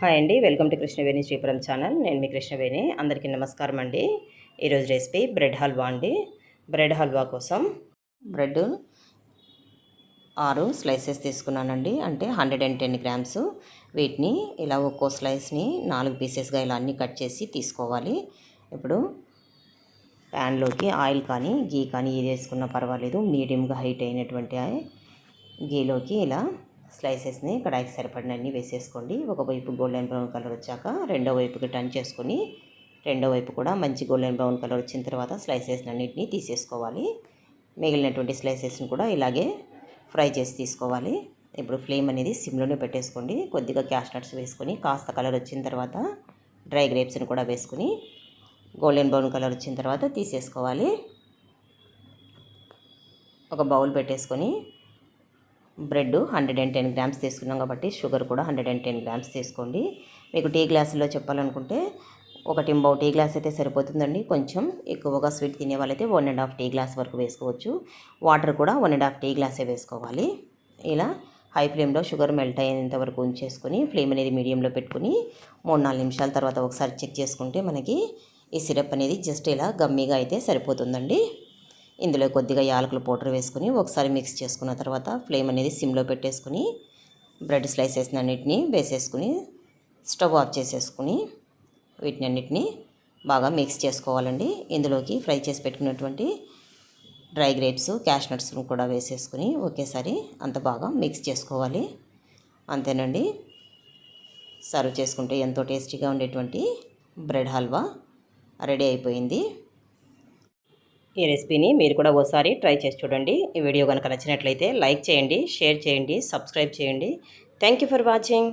Hi అండి. Welcome to Krishnaveni Sripuram channel. నేను మీ కృష్ణవేణి. అందరికీ నమస్కారం అండి. ఈరోజు రెసిపీ బ్రెడ్ హల్వా అండి. బ్రెడ్ హల్వా కోసం బ్రెడ్ ఆరు స్లైసెస్ తీసుకున్నానండి. అంటే హండ్రెడ్ అండ్ టెన్ గ్రామ్స్. వీటిని ఇలా ఒక్కో స్లైస్ని నాలుగు పీసెస్గా ఇలా అన్నీ కట్ చేసి తీసుకోవాలి. ఇప్పుడు ప్యాన్లోకి ఆయిల్ కానీ గీ కానీ ఏది వేసుకున్నా పర్వాలేదు. మీడియంగా హైట్ అయినటువంటి గీలోకి ఇలా స్లైసెస్ని కడాయికి సరిపడినన్ని వేసేసుకోండి. ఒకవైపు గోల్డెన్ బ్రౌన్ కలర్ వచ్చాక రెండో వైపుకి టర్న్ చేసుకొని రెండో వైపు కూడా మంచి గోల్డెన్ బ్రౌన్ కలర్ వచ్చిన తర్వాత స్లైసెస్ అన్నిటిని తీసేసుకోవాలి. మిగిలినటువంటి స్లైసెస్ని కూడా ఇలాగే ఫ్రై చేసి తీసుకోవాలి. ఇప్పుడు ఫ్లేమ్ అనేది సిమ్లోనే పెట్టేసుకోండి. కొద్దిగా క్యాష్ నట్స్ వేసుకొని కాస్త కలర్ వచ్చిన తర్వాత డ్రై గ్రేప్స్ని కూడా వేసుకొని గోల్డెన్ బ్రౌన్ కలర్ వచ్చిన తర్వాత తీసేసుకోవాలి. ఒక బౌల్ పెట్టేసుకొని bread hundred and ten grams తీసుకున్నాం కాబట్టి షుగర్ కూడా హండ్రెడ్ అండ్ టెన్ గ్రామ్స్ తీసుకోండి. మీకు టీ గ్లాసులో చెప్పాలనుకుంటే ఒక టింబౌ టీ గ్లాస్ అయితే సరిపోతుందండి. కొంచెం ఎక్కువగా స్వీట్ తినే వాళ్ళైతే one and half tea glass వరకు వేసుకోవచ్చు. వాటర్ కూడా వన్ అండ్ హాఫ్ టీ గ్లాసే వేసుకోవాలి. ఇలా హై ఫ్లేమ్లో షుగర్ మెల్ట్ అయ్యేంత వరకు ఉంచేసుకొని ఫ్లేమ్ అనేది మీడియంలో పెట్టుకుని మూడు నాలుగు నిమిషాల తర్వాత ఒకసారి చెక్ చేసుకుంటే మనకి ఈ సిరప్ అనేది జస్ట్ ఇలా గమ్మీగా అయితే సరిపోతుందండి. ఇందులో కొద్దిగా యాలకుల పౌడర్ వేసుకొని ఒకసారి మిక్స్ చేసుకున్న తర్వాత ఫ్లేమ్ అనేది సిమ్లో పెట్టేసుకుని బ్రెడ్ స్లైసెస్ అన్నిటిని వేసేసుకుని స్టవ్ ఆఫ్ చేసేసుకుని వీటిని అన్నిటిని బాగా మిక్స్ చేసుకోవాలండి. ఇందులోకి ఫ్రై చేసి పెట్టుకున్నటువంటి డ్రై గ్రేప్స్ క్యాష్నట్స్ను కూడా వేసేసుకుని ఒకేసారి అంత బాగా మిక్స్ చేసుకోవాలి. అంతేనండి. సర్వ్ చేసుకుంటే ఎంతో టేస్టీగా ఉండేటువంటి బ్రెడ్ హల్వా రెడీ అయిపోయింది. ఈ రెసిపీని మీరు కూడా ఓసారి ట్రై చేసి చూడండి. ఈ వీడియో కనుక నచ్చినట్లయితే లైక్ చేయండి షేర్ చేయండి సబ్స్క్రైబ్ చేయండి. Thank you for watching.